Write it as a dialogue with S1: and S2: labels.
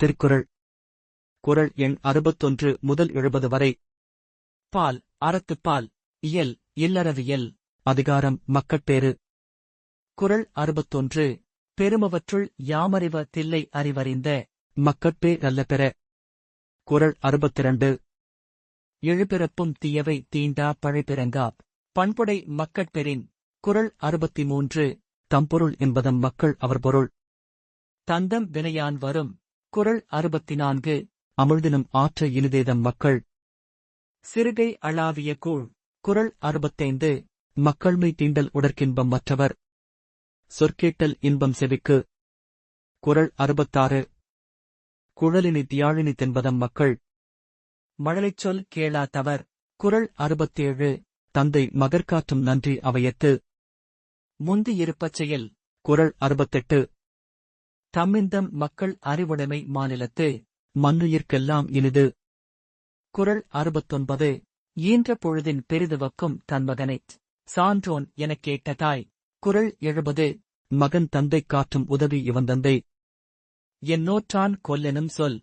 S1: திருக்குறள். குறள் எண் அறுபத்தொன்று முதல் எழுபது வரை.
S2: பால் அறத்துப்பால் இயல் இல்லறவியல்
S1: அதிகாரம் மக்கட்பேறு
S2: குறள் அறுபத்தொன்று. பெருமவற்றுள் யாமறிவ தில்லை அறிவறிந்த
S1: மக்கட்பே நல்ல பெற. குரல் அறுபத்திரண்டு.
S2: எழுபிறப்பும் தீயவை தீண்டா பழைப்பிறங்கா பண்புடை மக்கட்பெறின் குறள் அறுபத்தி மூன்று
S1: தம்பொருள் என்பதம் மக்கள் அவர் பொருள்.
S2: தந்தம் வினையான் வரும். குறள் அறுபத்தி நான்கு
S1: அமிழ்தினும் ஆற்ற இனிதேதம் மக்கள்.
S2: சிறுகை அளாவிய கூழ். குறள் அறுபத்தைந்து.
S1: மக்கள்மை தீண்டல் உடற்கின்பம் மற்றவர். சொற்கேட்டல் இன்பம் செவிக்கு. குறள் அறுபத்தாறு. குழலினி தியாழினி தென்பதம் மக்கள்.
S2: மழலைச் சொல் கேளா தவர். குறள் அறுபத்தேழு.
S1: தந்தை மகற்காற்றும் நன்றி அவையத்து.
S2: முந்தியிருப்பச் செயல்.
S1: குறள் அறுபத்தெட்டு.
S2: தம்மிந்தம் மக்கள் அறிவுடைமை மாநிலத்து
S1: மண்ணுயிர்க்கெல்லாம் இனிது.
S2: குறள் அறுபத்தொன்பது. ஈன்ற பொழுதின் பெரிதுவக்கும் தன் மகனைச் சான்றோன் எனக் கேட்ட தாய். குரல் எழுபது.
S1: மகன் தந்தை காற்றும் உதவி இவன் தந்தை.
S2: என் நோற்றான் கொல்லெனும் சொல்.